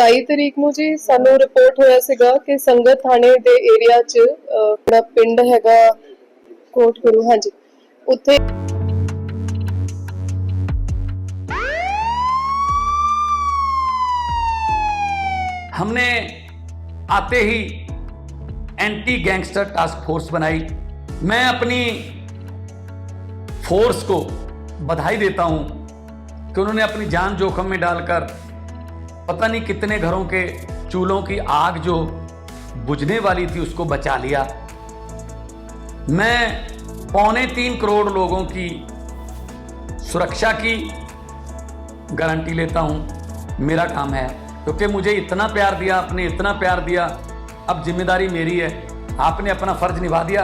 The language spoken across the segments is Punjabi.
27 ਤਰੀਕ ਨੂੰ ਜੀ ਸਾਨੂੰ ਰਿਪੋਰਟ ਹੋਇਆ ਸੀਗਾ ਕਿ ਸੰਗਤ ਥਾਣੇ ਦੇ ਏਰੀਆ 'ਚ ਅਹ, ਆਪਣਾ ਪਿੰਡ ਹੈਗਾ ਕੋਟ ਗੁਰੂ ਹਾਂਜੀ ਉੱਥੇ हमने आते ही एंटी गैंगस्टर टास्क फोर्स बनाई मैं अपनी फोर्स को बधाई देता हूं कि उन्होंने अपनी जान जोखिम में डालकर पता नहीं कितने घरों के चूल्हों की आग जो बुझने वाली थी उसको बचा लिया। मैं पौने तीन करोड़ लोगों की सुरक्षा की गारंटी लेता हूँ। मेरा काम है, क्योंकि मुझे इतना प्यार दिया, आपने इतना प्यार दिया। अब ज़िम्मेदारी मेरी है। आपने अपना फ़र्ज़ निभा दिया।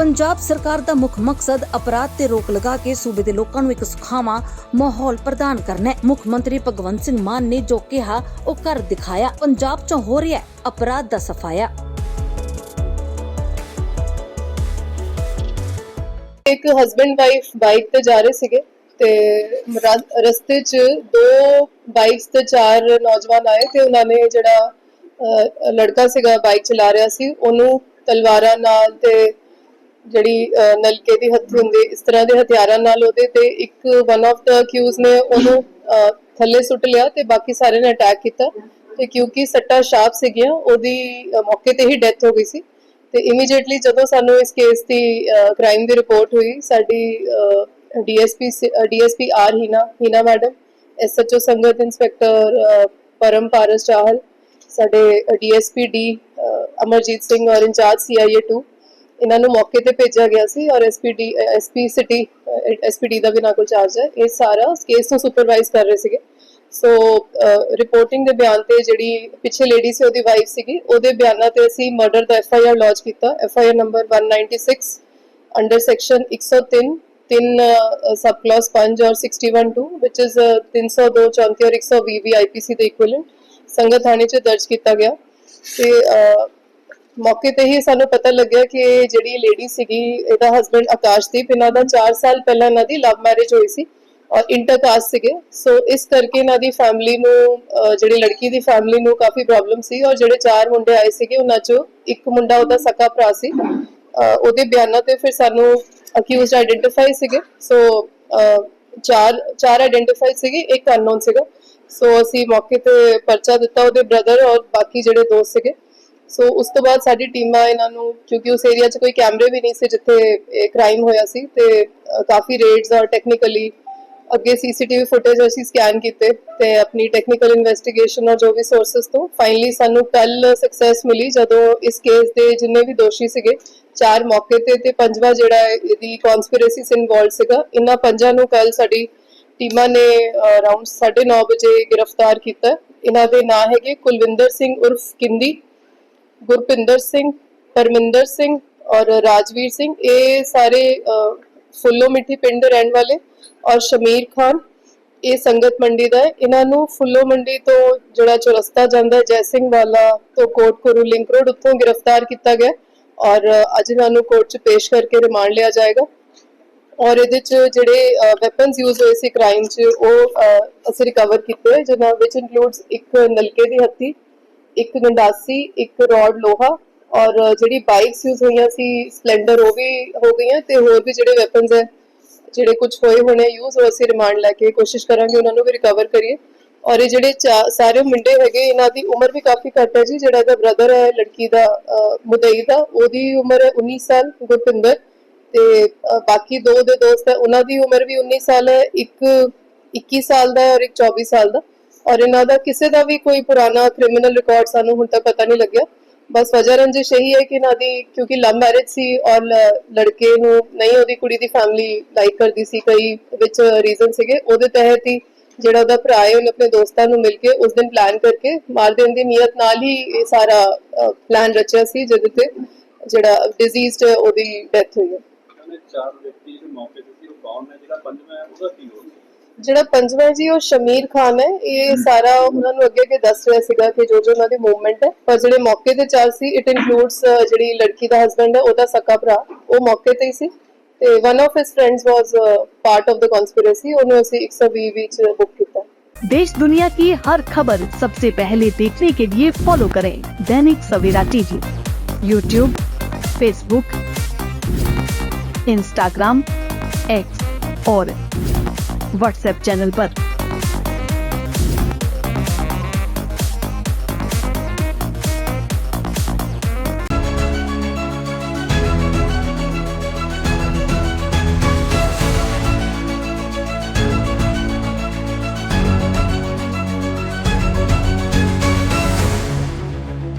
ਪੰਜਾਬ ਸਰਕਾਰ ਦਾ ਮੁੱਖ ਮਕਸਦ ਅਪਰਾਧ ਤੇ ਰੋਕ ਲਗਾ ਕੇ ਸੂਬੇ ਦੇ ਲੋਕਾਂ ਨੂੰ ਇੱਕ ਸੁਖਾਵਾਂ ਮਾਹੌਲ ਪ੍ਰਦਾਨ ਕਰਨਾ ਹੈ। ਮੁੱਖ ਮੰਤਰੀ ਭਗਵੰਤ ਸਿੰਘ ਮਾਨ ਨੇ ਜੋ ਕਿਹਾ ਉਹ ਕਰ ਦਿਖਾਇਆ। ਪੰਜਾਬ 'ਚ ਹੋ ਰਿਹਾ ਅਪਰਾਧ ਦਾ ਸਫਾਇਆ। ਇੱਕ ਹਸਬੰਡ ਵਾਈਫ ਬਾਈਕ ਤੇ ਜਾ ਰਹੇ ਸੀਗੇ ਤੇ ਰਾ- ਰਸਤੇ 'ਚ ਦੋ ਬਾਈਕਸ ਤੇ ਚਾਰ ਨੌਜਵਾਨ ਆਏ ਤੇ ਉਹਨਾਂ ਨੇ ਜਿਹੜਾ ਅਹ, ਲੜਕਾ ਸੀਗਾ ਬਾਈਕ ਚਲਾ ਰਿਹਾ ਸੀ ਉਹਨੂੰ ਤਲਵਾਰਾਂ ਨਾਲ ਤੇ ਜਿਹੜੀ ਨਲਕੇ ਦੀ ਹੱਥ ਹੁੰਦੀ, ਇਸ ਤਰ੍ਹਾਂ ਦੇ ਹਥਿਆਰਾਂ ਨਾਲ ਉਹਦੇ ਤੇ ਇੱਕ ਵਨ ਆਫ ਦਾ ਅਕਿਊਜ਼ ਨੇ ਉਹਨੂੰ ਥੱਲੇ ਸੁੱਟ ਲਿਆ ਤੇ ਬਾਕੀ ਸਾਰੇ ਨੇ ਅਟੈਕ ਕੀਤਾ। ਤੇ ਕਿਉਂਕਿ ਸੱਟਾ ਸ਼ਾਰਪ ਸੀਗੀਆਂ, ਉਹਦੀ ਮੌਕੇ ਤੇ ਹੀ ਡੈਥ ਹੋ ਗਈ ਸੀ। ਤੇ ਇਮੀਡੀਏਟਲੀ ਜਦੋਂ ਸਾਨੂੰ ਇਸ ਕੇਸ ਦੀ ਕ੍ਰਾਈਮ ਦੀ ਰਿਪੋਰਟ ਹੋਈ, ਸਾਡੀ DSP DSP R Heena Heena madam SHO Sangat inspector Param Paras Chahal, ਸਾਡੇ ਡੀਐਸਪੀ ਡੀ ਅਮਰਜੀਤ ਸਿੰਘ ਔਰ ਇੰਚਾਰਜ ਸੀਆਈਏ 2 ਇਹਨਾਂ ਨੂੰ ਮੌਕੇ ਤੇ ਭੇਜਿਆ ਗਿਆ ਸੀ ਔਰ ਐਸਪੀਡੀ ਐਸਪੀ ਸਿਟੀ ਐਸਪੀਡੀ ਦਾ ਵੀ ਨਾ ਕੋਈ ਚਾਰਜ ਹੈ। ਇਹ ਸਾਰਾ ਕੇਸ ਨੂੰ ਸੁਪਰਵਾਈਜ਼ ਕਰ ਰਹੇ ਸੀਗੇ। ਸੋ ਰਿਪੋਰਟਿੰਗ ਦੇ ਬਿਆਨ ਤੇ ਜਿਹੜੀ ਪਿੱਛੇ ਲੇਡੀ ਸੀ, ਉਹਦੀ ਵਾਈਫ ਸੀਗੀ, ਉਹਦੇ ਬਿਆਨਾਂ ਤੇ ਅਸੀਂ ਮਰਡਰ ਦਾ ਐਫ ਆਈ ਆਰ ਲੌਂਚ ਕੀਤਾ। F I R number 196 under section 103 ਤਿੰਨ ਸਬ ਕਲਾਸ 5 ਔਰ 612 which is 302 34 ਔਰ 120 ਵੀ ਦੇ ਇਕੁਇਵਲੈਂਟ ਸੰਗਤ ਥਾਣੇ 'ਚ ਦਰਜ ਕੀਤਾ ਗਿਆ। ਤੇ ਮੌਕੇ ਤੇ ਹੀ ਸਾਨੂੰ ਪਤਾ ਲੱਗਿਆ ਕਿ ਇਹ ਜਿਹੜੀ ਲੇਡੀ ਸੀਗੀ ਇਹਦਾ ਹਸਬੰਡ ਆਕਾਸ਼ਦੀਪ ਇਹਨਾਂ ਦਾ 4 ਸਾਲ ਪਹਿਲਾਂ ਇਹਨਾਂ ਦੀ ਲਵ ਮੈਰਿਜ ਹੋਈ ਸੀ ਔਰ ਇੰਟਰਕਾਸਟ ਸੀਗੇ। ਸੋ ਇਸ ਕਰਕੇ ਇਹਨਾਂ ਦੀ ਫੈਮਿਲੀ ਨੂੰ ਅਹ, ਜਿਹੜੀ ਲੜਕੀ ਦੀ ਫੈਮਿਲੀ ਨੂੰ ਕਾਫੀ ਪ੍ਰੋਬਲਮ ਸੀ ਔਰ ਜਿਹੜੇ ਚਾਰ ਮੁੰਡੇ ਆਏ ਸੀਗੇ ਉਹਨਾਂ ਚੋਂ ਇੱਕ ਮੁੰਡਾ ਉਹਦਾ ਸਕਾ ਭਰਾ ਸੀ। ਅਹ, ਉਹਦੇ ਬਿਆਨਾਂ ਤੇ ਫਿਰ ਸਾਨੂੰ ਅਕਿਊਜ਼ਡ ਆਇਡੈਂਟੀਫਾਈ ਸੀਗੇ। ਸੋ ਚਾਰ ਚਾਰ ਆਇਡੈਂਟੀਫਾਈ ਸੀਗੇ ਇੱਕ ਅਨਨੋਨ ਸੀਗਾ। ਸੋ ਅਸੀਂ ਮੌਕੇ ਤੇ ਪਰਚਾ ਦਿੱਤਾ ਉਹਦੇ ਬ੍ਰਦਰ ਔਰ ਬਾਕੀ ਜਿਹੜੇ ਦੋਸਤ ਸੀਗੇ। ਸੋ ਉਸ ਤੋਂ ਬਾਅਦ ਸਾਡੀ ਟੀਮਾਂ ਇਹਨਾਂ ਨੂੰ, ਕਿਉਂਕਿ ਉਸ ਏਰੀਆ 'ਚ ਕੋਈ ਕੈਮਰੇ ਵੀ ਨਹੀਂ ਸੀ ਜਿੱਥੇ ਕ੍ਰਾਈਮ ਹੋਇਆ ਸੀ, ਤੇ ਕਾਫੀ ਰੇਡਸ ਔਰ ਟੈਕਨੀਕਲੀ ਅੱਗੇ ਸੀਸੀਟੀਵੀ ਫੁਟੇਜ ਅਸੀਂ ਸਕੈਨ ਕੀਤੇ ਤੇ ਆਪਣੀ ਟੈਕਨੀਕਲ ਇਨਵੈਸਟੀਗੇਸ਼ਨ ਔਰ ਜੋ ਵੀ ਸੋਰਸਸ ਤੋਂ ਫਾਈਨਲੀ ਸਾਨੂੰ ਕੱਲ ਸਕਸੈਸ ਮਿਲੀ ਜਦੋਂ ਇਸ ਕੇਸ ਦੇ ਜਿੰਨੇ ਵੀ ਦੋਸ਼ੀ ਸੀਗੇ, ਚਾਰ ਮੌਕੇ ਤੇ ਤੇ ਪੰਜਵਾਂ ਜਿਹੜਾ ਇਹਦੀ ਕਨਸਪੀਰੇਸੀ ਸ ਇਨਵੋਲਡ ਸੀਗਾ, ਇਹਨਾਂ ਪੰਜਾਂ ਨੂੰ ਕੱਲ ਸਾਡੀ ਟੀਮਾਂ ਨੇ ਅਰਾਊਂਡ 9:30 ਵਜੇ ਗ੍ਰਿਫਤਾਰ ਕੀਤਾ। ਇਹਨਾਂ ਦੇ ਨਾਂ ਹੈਗੇ ਕੁਲਵਿੰਦਰ ਸਿੰਘ ਉਰਫ ਕਿੰਦੀ ਗੁਰਪਿੰਦਰ ਸਿੰਘ, ਪਰਮਿੰਦਰ ਸਿੰਘ ਔਰ ਰਾਜਵੀਰ ਸਿੰਘ, ਇਹ ਸਾਰੇ ਫੁੱਲੋ ਮਿੱਠੀ ਪਿੰਡ ਦੇ ਰਹਿਣ ਵਾਲੇ ਔਰ ਸ਼ਮੀਰ ਖਾਨ, ਇਹ ਸੰਗਤ ਮੰਡੀ ਦਾ ਹੈ। ਇਹਨਾਂ ਨੂੰ ਫੁੱਲੋ ਮੰਡੀ ਤੋਂ ਜਿਹੜਾ ਚੌਰਸਤਾ ਜਾਂਦਾ ਹੈ, ਜੈ ਸਿੰਘ ਵਾਲਾ ਤੋਂ ਕੋਟਕੁਰੂ ਲਿੰਕ ਰੋਡ ਉੱਥੋਂ ਗ੍ਰਿਫਤਾਰ ਕੀਤਾ ਗਿਆ ਔਰ ਅੱਜ ਇਹਨਾਂ ਨੂੰ ਕੋਰਟ 'ਚ ਪੇਸ਼ ਕਰਕੇ ਰਿਮਾਂਡ ਲਿਆ ਜਾਏਗਾ। ਔਰ ਇਹਦੇ ਚ ਜਿਹੜੇ ਵੈਪਨਸ ਯੂਜ਼ ਹੋਏ ਸੀ ਕ੍ਰਾਈਮ ਚ, ਉਹ ਅਸੀਂ ਰਿਕਵਰ ਕੀਤੇ ਜਿਨ੍ਹਾਂ ਵਿੱਚ ਇਨਕਲੂਡਸ ਇੱਕ ਨਲਕੇ ਦੀ ਹੱਥੀ ਇੱਕ ਗੰਡਾਸੀ ਇੱਕ ਰੋਡ ਲੋਹਾ ਔਰ ਜਿਹੜੀ ਬਾਈਕਸ ਯੂਜ਼ ਹੋਈਆਂ ਸੀ ਸਪਲੈਂਡਰ ਉਹ ਵੀ ਹੋ ਗਈਆਂ ਤੇ ਹੋਰ ਵੀ ਜਿਹੜੇ ਵੈਪਨਸ ਹੈ ਜਿਹੜੇ ਕੁਝ ਹੋਏ ਹੋਣੇ ਯੂਜ਼ ਉਹ ਅਸੀਂ ਰਿਮਾਂਡ ਲੈ ਕੇ ਕੋਸ਼ਿਸ਼ ਕਰਾਂਗੇ ਉਹਨਾਂ ਨੂੰ ਵੀ ਰਿਕਵਰ ਕਰੀਏ। ਔਰ ਇਹ ਜਿਹੜੇ ਸਾਰੇ ਮੁੰਡੇ ਹੈਗੇ ਇਹਨਾਂ ਦੀ ਉਮਰ ਵੀ ਕਾਫੀ ਘੱਟ ਹੈ ਜੀ ਜਿਹੜਾ ਇਹਦਾ ਬ੍ਰਦਰ ਹੈ ਲੜਕੀ ਦਾ ਅਹ, ਮੁਦਈ ਦਾ ਉਹਦੀ ਉਮਰ ਹੈ 19 ਸਾਲ ਗੁਰਪਿੰਦਰ ਤੇ ਬਾਕੀ ਦੋ ਦੇ ਦੋਸਤ ਹੈ ਉਹਨਾਂ ਦੀ ਉਮਰ ਵੀ 19 ਸਾਲ ਹੈ ਇੱਕ 21 ਸਾਲ ਦਾ ਹੈ ਔਰ ਇੱਕ 24 ਸਾਲ ਦਾ। ਔਰ ਇਹਨਾਂ ਦਾ ਕਿਸੇ ਦਾ ਵੀ ਕੋਈ ਪੁਰਾਣਾ ਕ੍ਰਿਮੀਨਲ ਰਿਕਾਰਡ ਸਾਨੂੰ ਹੁਣ ਤੱਕ ਪਤਾ ਨਹੀਂ ਲੱਗਿਆ। ਬਸ ਵਜ੍ਹਾ ਰੰਜਿਸ਼ ਇਹੀ ਹੈ ਕਿ ਇਹਨਾਂ ਦੀ, ਕਿਉਂਕਿ ਲਵ ਮੈਰਿਜ ਸੀ ਔਰ ਲੜਕੇ ਨੂੰ ਨਹੀਂ, ਉਹਦੀ ਕੁੜੀ ਦੀ ਫੈਮਿਲੀ ਲਾਈਕ ਕਰਦੀ ਸੀ, ਕਈ ਵਿੱਚ ਰੀਜ਼ਨ ਸੀਗੇ। ਉਹਦੇ ਤਹਿਤ ਹੀ ਜਿਹੜਾ ਉਹਦਾ ਭਰਾ ਹੈ, ਉਹਨੇ ਆਪਣੇ ਦੋਸਤਾਂ ਨੂੰ ਮਿਲ ਕੇ ਉਸ ਦਿਨ ਪਲਾਨ ਕਰਕੇ ਮਾਰ ਦੇਣ ਦੀ ਨੀਅਤ ਨਾਲ ਹੀ ਇਹ ਸਾਰਾ ਪਲਾਨ ਰਚਿਆ ਸੀ, ਜਿਹਦੇ ਤੇ ਜਿਹੜਾ ਡਿਜ਼ੀਜ਼ਡ ਉਹਦੀ ਡੈਥ ਹੋਈ ਹੈ। ਚਾਰ ਵਿਅਕਤੀ ਜਿਹੜੇ ਮੌਕੇ ਤੇ ਸੀ, ਉਹ ਕੌਣ ਹੈ ਜਿਹੜਾ ਪੰਜਵਾਂ ਹੈ, ਉਹਦਾ ਕੀ ਰੋਲ ਜਿਹੜਾ ਪੰਜਵਾਂ ਜੀ ਉਹ ਸ਼ਮੀਰ ਖਾਨ ਹੈ ਇਹ ਸਾਰਾ ਉਹਨਾਂ ਨੂੰ ਅੱਗੇ ਅੱਗੇ ਦੱਸ ਰਿਹਾ ਸੀਗਾ ਕਿ ਜੋ ਜੋ ਉਹਨਾਂ ਦੀ ਮੂਵਮੈਂਟ ਹੈ ਪਰ ਜਿਹੜੇ ਮੌਕੇ ਤੇ ਚਾਰ ਸੀ ਇਟ ਇਨਕਲੂਡਸ ਜਿਹੜੀ ਲੜਕੀ ਦਾ ਹਸਬੰਡ ਹੈ ਉਹਦਾ ਸਕਾ ਭਰਾ ਉਹ ਮੌਕੇ ਤੇ ਹੀ ਸੀ ਤੇ one of his friends was part of the conspiracy ਉਹਨੂੰ ਅਸੀਂ 120 ਵਿੱਚ ਬੁੱਕ ਕੀਤਾ देश दुनिया की हर खबर सबसे पहले देखने के लिए फॉलो करें Dainik Savera TV YouTube Facebook Instagram X और व्हाट्सएप चैनल पर।